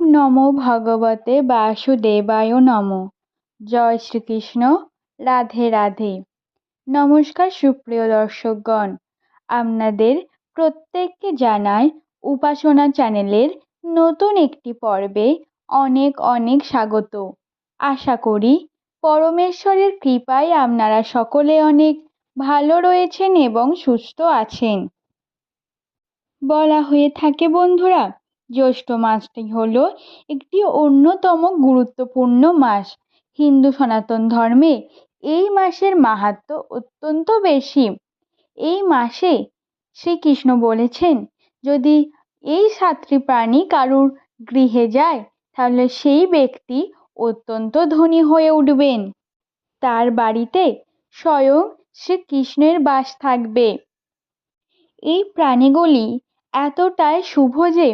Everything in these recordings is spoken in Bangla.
নমো ভগবতে বাসুদেবায় নমঃ। জয় শ্রীকৃষ্ণ। রাধে রাধে। নমস্কার সুপ্রিয় দর্শকগণ। আপনাদের প্রত্যেককে জানাই উপাসনা চ্যানেলের নতুন একটি পর্বে অনেক অনেক স্বাগত। আশা করি পরমেশ্বরের কৃপায় আপনারা সকলে অনেক ভালো রয়েছেন এবং সুস্থ আছেন। বলা হয়ে থাকে বন্ধুরা জ্যৈষ্ঠ মাসটি হলো একটি অন্যতম গুরুত্বপূর্ণ মাস। হিন্দু সনাতন ধর্মে এই মাসের মাহাত্ম অত্যন্ত বেশি। এই মাসে শ্রীকৃষ্ণ বলেছেন, যদি এই সাতটি প্রাণী কারুর গৃহে যায়, তাহলে সেই ব্যক্তি অত্যন্ত ধনী হয়ে উঠবেন। তার বাড়িতে স্বয়ং শ্রীকৃষ্ণের বাস থাকবে। এই প্রাণীগুলি এতটাই শুভ যে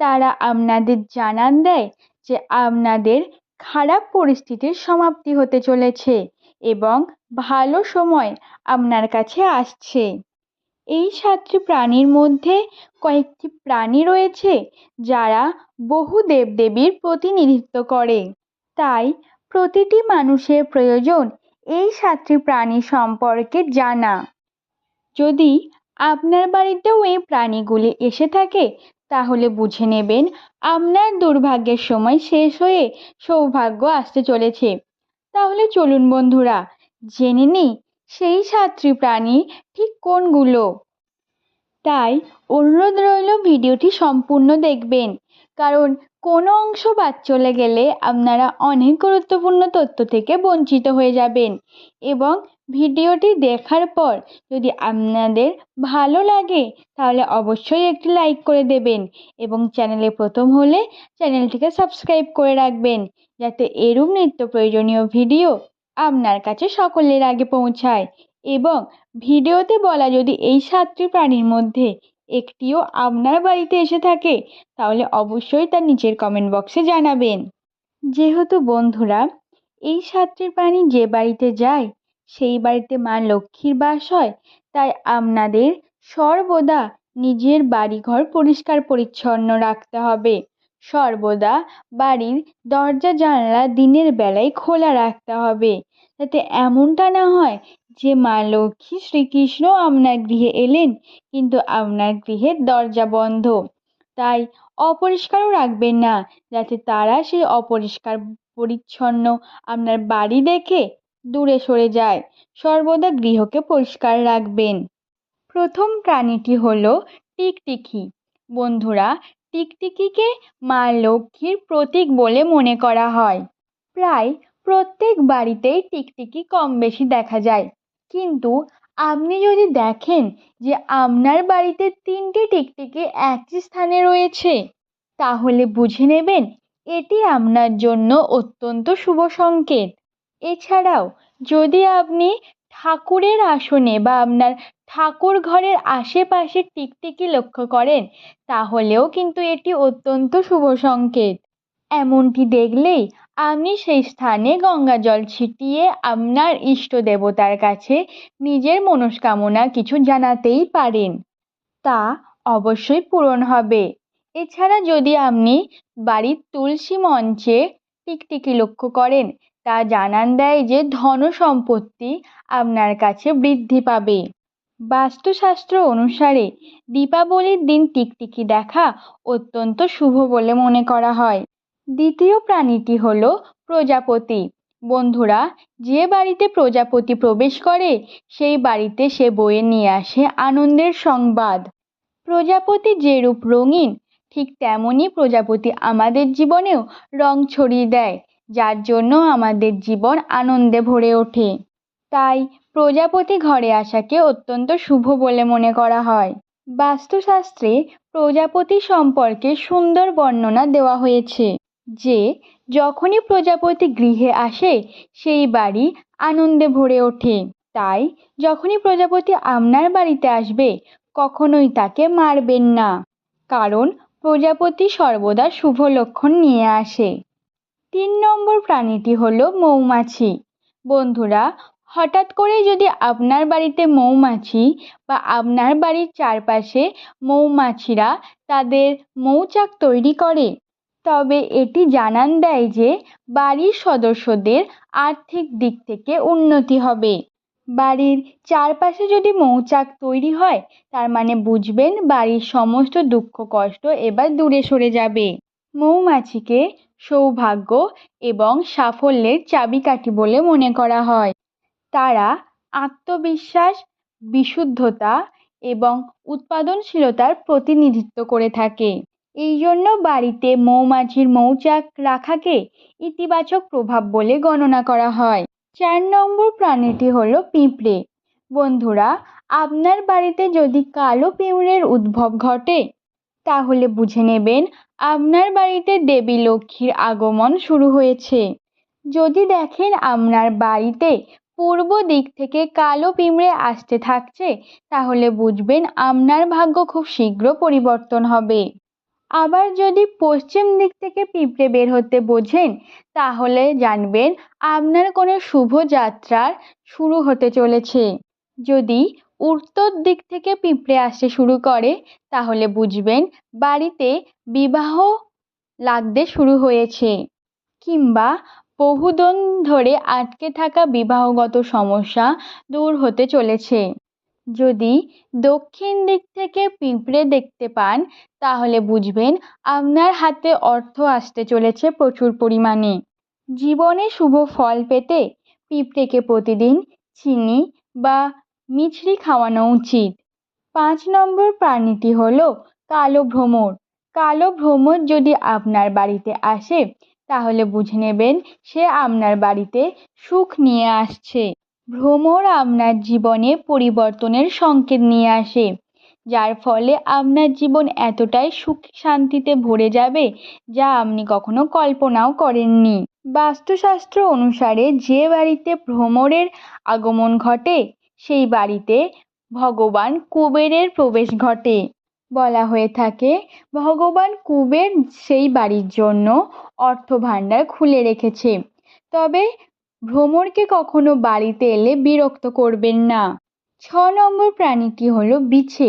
তারা আপনাদের জানান দেয় যে আপনাদের খারাপ পরিস্থিতির সমাপ্তি হতে চলেছে এবং ভালো সময় আপনার কাছে আসছে। এই সাতটি প্রাণীর মধ্যে কয়েকটি প্রাণী রয়েছে যারা বহু দেবদেবীর প্রতিনিধিত্ব করে। তাই প্রতিটি মানুষের প্রয়োজন এই সাতটি প্রাণী সম্পর্কে জানা। যদি আপনার বাড়িতেও এই প্রাণীগুলি এসে থাকে তাহলে বুঝে নেবেন, আপনার দুর্ভাগ্যের সময় শেষ হয়ে সৌভাগ্য আসতে চলেছে। তাহলে চলুন বন্ধুরা, জেনে নিই সেই সাতটি প্রাণী ঠিক কোনগুলো? তাই অনুরোধ রইল ভিডিওটি সম্পূর্ণ দেখবেন। কারণ কোনো অংশ বাদ চলে গেলে আপনারা অনেক গুরুত্বপূর্ণ তথ্য থেকে বঞ্চিত হয়ে যাবেন। এবং ভিডিওটি দেখার পর যদি আপনাদের ভালো লাগে, তাহলে অবশ্যই একটি লাইক করে দেবেন এবং চ্যানেলে প্রথম হলে চ্যানেলটিকে সাবস্ক্রাইব করে রাখবেন, যাতে এরূপ নিত্য প্রয়োজনীয় ভিডিও আপনার কাছে সকলের আগে পৌঁছায়। এবং ভিডিওতে বলা যদি এই সাতটি প্রাণীর মধ্যে একটিও আপনার বাড়িতে এসে থাকে, তাহলে অবশ্যই তার নিচের কমেন্ট বক্সে জানাবেন। যেহেতু বন্ধুরা, এই সাতটি প্রাণী যে বাড়িতে যায়, সেই বাড়িতে মা লক্ষ্মীর বাস হয়, তাই আপনাদের সর্বদা নিজের বাড়িঘর পরিষ্কার পরিচ্ছন্ন রাখতে হবে। সর্বদা বাড়ির দরজা জানলা দিনের বেলায় খোলা রাখতে হবে, যাতে এমনটা না হয় যে মা লক্ষ্মী শ্রীকৃষ্ণ আপনার গৃহে এলেন, কিন্তু আপনার গৃহের দরজা বন্ধ। তাই অপরিষ্কারও রাখবেন না, যাতে তারা সেই অপরিষ্কার পরিচ্ছন্ন আপনার বাড়ি দেখে দূরে সরে যায়। সর্বদা গৃহকে পরিষ্কার রাখবেন। প্রথম প্রাণীটি হলো টিকটিকি। বন্ধুরা, টিকটিকিকে মা লক্ষ্মীর প্রতীক বলে মনে করা হয়। প্রায় প্রত্যেক বাড়িতেই টিকটিকি কম বেশি দেখা যায়। কিন্তু আপনি যদি দেখেন যে আপনার বাড়িতে তিনটি টিকটিকি একই স্থানে রয়েছে, তাহলে বুঝে নেবেন এটি আপনার জন্য অত্যন্ত শুভ সংকেত। এছাড়াও যদি আপনি ঠাকুরের আসনে বা আপনার ঠাকুর ঘরের আশেপাশে টিকটিকি লক্ষ্য করেন, তাহলেও কিন্তু এটি অত্যন্ত শুভ সংকেত। এমনটি দেখলেই আপনি সেই স্থানে গঙ্গা জল ছিটিয়ে আপনার ইষ্ট দেবতার কাছে নিজের মনস্কামনা কিছু জানাতেই পারেন। তা অবশ্যই পূরণ হবে। এছাড়া যদি আপনি বাড়ির তুলসী মঞ্চে টিকটিকি লক্ষ্য করেন, তা জানান দেয় যে ধন সম্পত্তি আপনার কাছে বৃদ্ধি পাবে। বাস্তুশাস্ত্র অনুসারে দীপাবলির দিন টিকটিকি দেখা অত্যন্ত শুভ বলে মনে করা হয়। দ্বিতীয় প্রাণীটি হল প্রজাপতি। বন্ধুরা, যে বাড়িতে প্রজাপতি প্রবেশ করে, সেই বাড়িতে সে বয়ে নিয়ে আসে আনন্দের সংবাদ। প্রজাপতি যেরূপ রঙিন, ঠিক তেমনই প্রজাপতি আমাদের জীবনেও রং ছড়িয়ে দেয়, যার জন্য আমাদের জীবন আনন্দে ভরে ওঠে। তাই প্রজাপতি ঘরে আসাকে অত্যন্ত শুভ বলে মনে করা হয়। বাস্তুশাস্ত্রে প্রজাপতি সম্পর্কে সুন্দর বর্ণনা দেওয়া হয়েছে। যে যখনই প্রজাপতি গৃহে আসে, সেই বাড়ি আনন্দে ভরে ওঠে। তাই যখনই প্রজাপতি আপনার বাড়িতে আসবে, কখনোই তাকে মারবেন না, কারণ প্রজাপতি সর্বদা শুভ লক্ষণ নিয়ে আসে। তিন নম্বর প্রাণীটি হলো মৌমাছি। বন্ধুরা, হঠাৎ করে যদি আপনার বাড়িতে মৌমাছি বা আপনার বাড়ির চারপাশে মৌমাছিরা তাদের মৌচাক তৈরি করে তবে এটি জানান দেয় যে বাড়ির সদস্যদের আর্থিক দিক থেকে উন্নতি হবে। বাড়ির চারপাশে যদি মৌচাক তৈরি হয়, তার মানে বুঝবেন বাড়ির সমস্ত দুঃখ, কষ্ট এবার দূরে সরে যাবে। মৌমাছিকে সৌভাগ্য এবং সাফল্যের চাবিকাঠি বলে মনে করা হয়। তারা আত্মবিশ্বাস, বিশুদ্ধতা এবং উৎপাদনশীলতার প্রতিনিধিত্ব করে থাকে। এই জন্য বাড়িতে মৌমাছির মৌচাক রাখাকে ইতিবাচক প্রভাব বলে গণনা করা হয়। চার নম্বর প্রাণীটি হলো পিঁপড়ে। বন্ধুরা, আপনার বাড়িতে যদি কালো পিঁপড়ের উদ্ভব ঘটে, তাহলে বুঝে নেবেন আপনার বাড়িতে দেবী লক্ষ্মীর আগমন শুরু হয়েছে। যদি দেখেন আপনার বাড়িতে পূর্ব দিক থেকে কালো পিঁপড়ে আসতে থাকছে, তাহলে বুঝবেন আপনার ভাগ্য খুব শীঘ্র পরিবর্তন হবে। আবার যদি পশ্চিম দিক থেকে পিঁপড়ে বের হতে বোঝেন, তাহলে জানবেন আপনার কোনো শুভ যাত্রার শুরু হতে চলেছে। যদি উত্তর দিক থেকে পিঁপড়ে আসতে শুরু করে, তাহলে বুঝবেন বাড়িতে বিবাহ লাগতে শুরু হয়েছে কিংবা বহুদিন ধরে আটকে থাকা বিবাহগত সমস্যা দূর হতে চলেছে। যদি দক্ষিণ দিক থেকে পিঁপড়ে দেখতে পান, তাহলে বুঝবেন আপনার হাতে অর্থ আসতে চলেছে প্রচুর পরিমাণে। জীবনে শুভ ফল পেতে পিঁপড়েকে প্রতিদিন চিনি বা মিছরি খাওয়ানো উচিত। পাঁচ নম্বর প্রাণীটি হল কালো ভ্রমর। কালো ভ্রমর যদি আপনার বাড়িতে আসে, তাহলে বুঝে নেবেন সে আপনার বাড়িতে সুখ নিয়ে আসছে। ভ্রমর আপনার জীবনে পরিবর্তনের সংকেত নিয়ে আসে, যার ফলে আপনার জীবন এতটাই সুখ শান্তিতে ভরে যাবে যা আপনি কখনো কল্পনাও করেননি। বাস্তুশাস্ত্র অনুসারে যে বাড়িতে ভ্রমরের আগমন ঘটে, সেই বাড়িতে ভগবান কুবেরের প্রবেশ ঘটে। বলা হয়ে থাকে, ভগবান কুবের সেই বাড়ির জন্য অর্থ ভাণ্ডার খুলে রেখেছে। তবে ভ্রমরকে কখনো বাড়িতে এলে বিরক্ত করবেন না। ছ নম্বর প্রাণীটি হলো বিছে।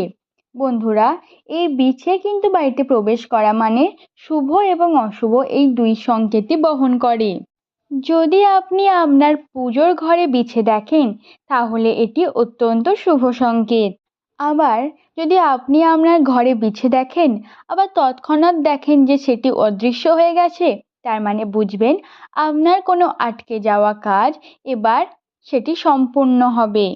বন্ধুরা, এই বিছে কিন্তু বাড়িতে প্রবেশ করা মানে শুভ এবং অশুভ এই দুই সংকেতই বহন করে। যদি আপনি আপনার পুজোর ঘরে বিছে দেখেন, তাহলে এটি অত্যন্ত শুভ সংকেত। আবার যদি আপনি আপনার ঘরে বিছে দেখেন, আবার তৎক্ষণাৎ দেখেন যে সেটি অদৃশ্য হয়ে গেছে তার মানে বুঝবেন, আপনার কোনো আটকে যাওয়া কাজ এবার সেটি সম্পূর্ণ হবে।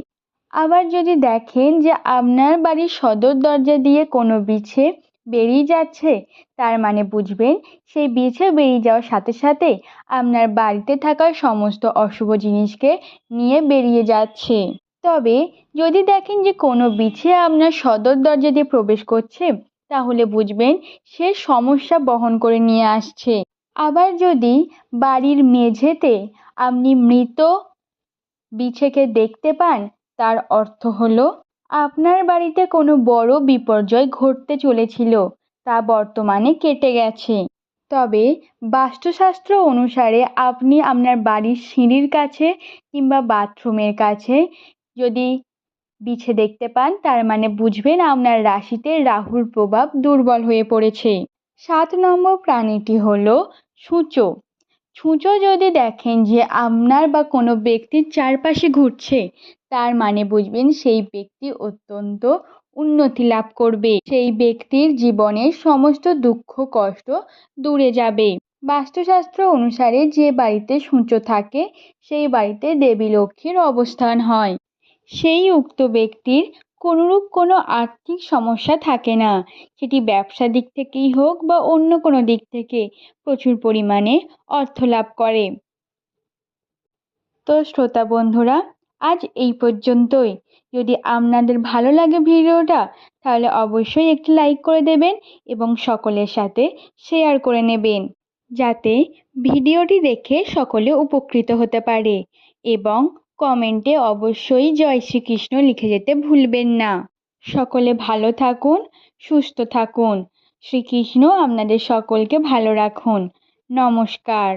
আবার যদি দেখেন যে আপনার বাড়ির সদর দরজা দিয়ে কোনো বিছে বেরিয়ে যাচ্ছে, তার মানে বুঝবেন সেই বিছে বেরিয়ে যাওয়ার সাথে সাথে আপনার বাড়িতে থাকা সমস্ত অশুভ জিনিসকে নিয়ে বেরিয়ে যাচ্ছে। তবে যদি দেখেন যে কোনো বিছে আপনার সদর দরজা দিয়ে প্রবেশ করছে, তাহলে বুঝবেন সে সমস্যা বহন করে নিয়ে আসছে। আবার যদি বাড়ির মেঝেতে আপনি মৃত বিছেকে দেখতে পান, তার অর্থ হলো, আপনার বাড়িতে কোনো বড় বিপর্যয় ঘটতে চলেছিল, তা বর্তমানে কেটে গেছে। তবে বাস্তুশাস্ত্র অনুসারে আপনি আপনার বাড়ির সিঁড়ির কাছে কিংবা বাথরুমের কাছে যদি বিছে দেখতে পান, তার মানে বুঝবেন আপনার রাশিতে রাহুর প্রভাব দুর্বল হয়ে পড়েছে। সাত নম্বর প্রাণীটি হলো সূচো। ছুঁচো যদি দেখেন যে আপনার বা কোনো ব্যক্তির চারপাশে ঘুরছে, তার মানে বুঝবেন সেই ব্যক্তি অত্যন্ত উন্নতি লাভ করবে। সেই ব্যক্তির জীবনের সমস্ত দুঃখ, কষ্ট দূরে যাবে। বাস্তুশাস্ত্র অনুসারে যে বাড়িতে সূঁচো থাকে, সেই বাড়িতে দেবী লক্ষ্মীর অবস্থান হয়। সেই উক্ত ব্যক্তির কোনোরূপ কোনো আর্থিক সমস্যা থাকে না। সেটি ব্যবসা দিক থেকেই হোক বা অন্য কোনো দিক থেকে প্রচুর পরিমাণে অর্থ লাভ করে। তো শ্রোতা বন্ধুরা, আজ এই পর্যন্তই। যদি আপনাদের ভালো লাগে ভিডিওটা, তাহলে অবশ্যই একটি লাইক করে দেবেন এবং সকলের সাথে শেয়ার করে নেবেন। যাতে ভিডিওটি দেখে সকলে উপকৃত হতে পারে এবং কমেন্টে অবশ্যই জয় শ্রীকৃষ্ণ লিখে যেতে ভুলবেন না। সকলে ভালো থাকুন, সুস্থ থাকুন। শ্রীকৃষ্ণ আপনাদের সকলকে ভালো রাখুন। নমস্কার।